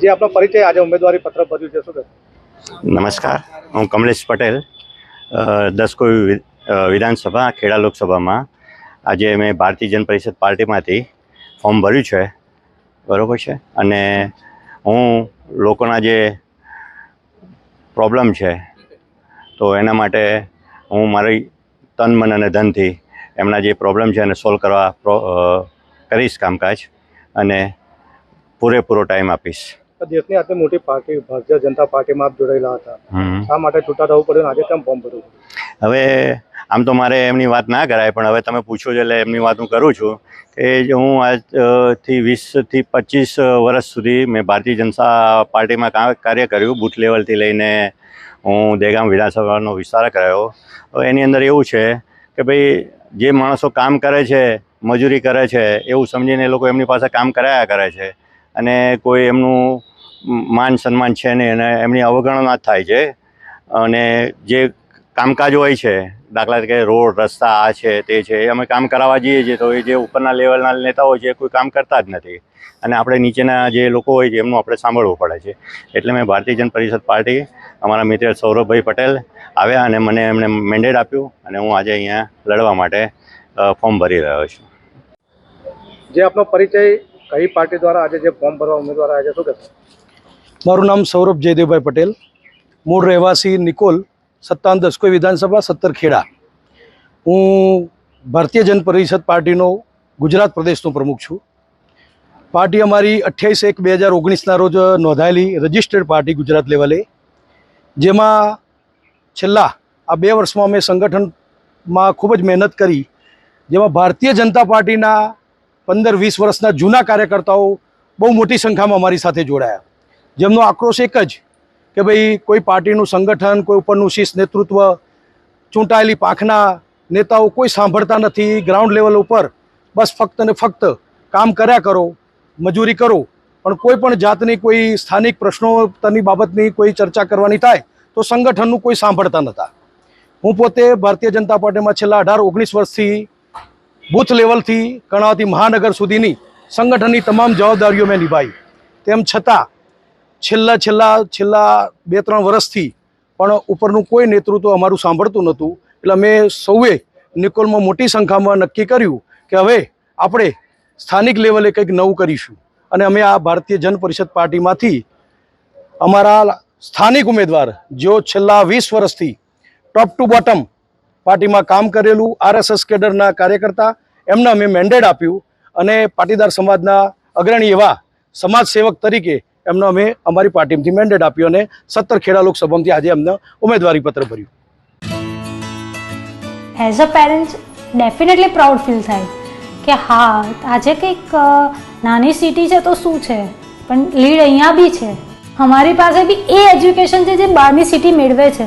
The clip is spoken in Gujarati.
જે આપનો પરિચય આજે ઉમેદવારી પત્ર ભર્યું છે, શું નમસ્કાર, હું કમલેશ પટેલ દસ દસકોઈ વિધાનસભા, ખેડા લોકસભામાં. આજે મેં ભારતીય જન પરિષદ પાર્ટીમાંથી ફોર્મ ભર્યું છે, બરાબર છે? અને હું લોકોના જે પ્રોબ્લેમ છે, તો એના માટે હું મારી તન, મન અને ધનથી એમના જે પ્રોબ્લેમ છે એને સોલ્વ કરવા કરીશ કામકાજ અને પૂરેપૂરો ટાઈમ આપીશ. દેશની આટલી મોટી પાર્ટી ભારતીય જનતા પાર્ટીમાં આપ જોડાયેલા હતા. શા માટે છૂટા થવું પડ્યું? આજે કેમ ફોર્મ ભરવું હવે આમ તો મારે એમની વાત ના કરાય પણ હવે તમે પૂછો છો એટલે એમની વાત હું કરું છું કે હું આજથી વીસથી પચીસ વર્ષ સુધી મેં ભારતીય જનતા પાર્ટીમાં કા- કાર્ય કર્યું બૂથ લેવલથી લઈને હું દેગામ વિધાનસભાનો વિસ્તાર કરાયો. હવે એની અંદર એવું છે કે ભાઈ જે માણસો કામ કરે છે મજૂરી કરે છે એવું સમજીને એ લોકો એમની પાસે કામ કરાયા કરે છે. અને કોઈ એમનું માન સન્માન છે નહીં અને એમની અવગણના થાય છે. અને જે કામકાજ હોય છે, દાખલા તરીકે રોડ, રસ્તા, આ છે, તે છે, એ અમે કામ કરાવવા જઈએ છીએ, તો એ જે ઉપરના લેવલના નેતા હોય છે કોઈ કામ કરતા જ નથી. અને આપણે નીચેના જે લોકો હોય છે, એમનું આપણે સાંભળવું પડે છે. એટલે મેં ભારતીય જન પરિષદ પાર્ટી અમારા મિત્ર સૌરભભાઈ પટેલ આવ્યા અને મને એમણે મેન્ડેટ આપ્યું અને હું આજે અહીંયા લડવા માટે ફોર્મ ભરી રહ્યો છું. જે આપનો પરિચય કઈ પાર્ટી દ્વારા આજે જે ફોર્મ ભરવા ઉમેદવાર આજે શું કહેશો? મારું નામ સૌરભ જયદેવભાઈ પટેલ. મૂળ રહેવાસી નિકોલ સત્તાવન દસકોઈ વિધાનસભા સત્તર ખેડા હું ભારતીય જન પરિષદ પાર્ટીનો ગુજરાત પ્રદેશનો પ્રમુખ છું. પાર્ટી અમારી અઠ્યાવીસ એક બે હજાર ઓગણીસના રોજ નોંધાયેલી રજિસ્ટર્ડ પાર્ટી ગુજરાત લેવલે. જેમાં છેલ્લા આ બે વર્ષમાં અમે સંગઠનમાં ખૂબ જ મહેનત કરી, જેમાં ભારતીય જનતા પાર્ટીના પંદર વીસ વર્ષના જૂના કાર્યકર્તાઓ બહુ મોટી સંખ્યામાં અમારી સાથે જોડાયા. જેમનો આક્રોશ એક જ, કે ભાઈ કોઈ પાર્ટીનું સંગઠન, કોઈ ઉપરનું શીર્ષ નેતૃત્વ, ચૂંટાયેલી પાંખના નેતાઓ કોઈ સાંભળતા નથી, ગ્રાઉન્ડ લેવલ ઉપર બસ ફક્ત ને ફક્ત કામ કર્યા કરો, મજૂરી કરો, પણ કોઈ પણ જાતની કોઈ સ્થાનિક પ્રશ્નોની બાબતની કોઈ ચર્ચા કરવાની થાય, તો સંગઠનનું કોઈ સાંભળતા નહોતા હું પોતે ભારતીય જનતા પાર્ટીમાં છેલ્લા અઢાર ઓગણીસ વર્ષથી બૂથ લેવલથી કર્ણાવતી મહાનગર સુધીની સંગઠનની તમામ જવાબદારીઓ મેં નિભાવી તેમ છતાં છેલ્લા છેલ્લા છેલ્લા બે ત્રણ વર્ષથી પણ ઉપરનું કોઈ નેતૃત્વ અમારું સાંભળતું નહોતું. એટલે અમે સૌએ નિકોલમાં મોટી સંખ્યામાં નક્કી કર્યું કે હવે આપણે સ્થાનિક લેવલે કંઈક નવું કરીશું. અને અમે આ ભારતીય જન પરિષદ પાર્ટીમાંથી અમારા સ્થાનિક ઉમેદવાર જેઓ છેલ્લા વીસ વર્ષથી ટોપ ટુ બોટમ પાર્ટીમાં કામ કરેલું આરએસએસ કેડરના કાર્યકર્તા, એમને અમે મેન્ડેટ આપ્યું અને પાટીદાર સમાજના અગ્રણી એવા સમાજ સેવક તરીકે એમને અમે અમારી પાર્ટીમાંથી મેન્ડેટ આપ્યું અને સત્તર ખેડા લોકસભામાંથી આજે એમને ઉમેદવારી પત્ર ભર્યું. As a parents definitely proud feel થાય કે હા, આજે કંઈક નાની સિટી છે તો શું છે? પણ લીડ અહીંયા બી છે. અમારી પાસે બી એ એજ્યુકેશન છે જે બહારની સિટી મેળવે છે.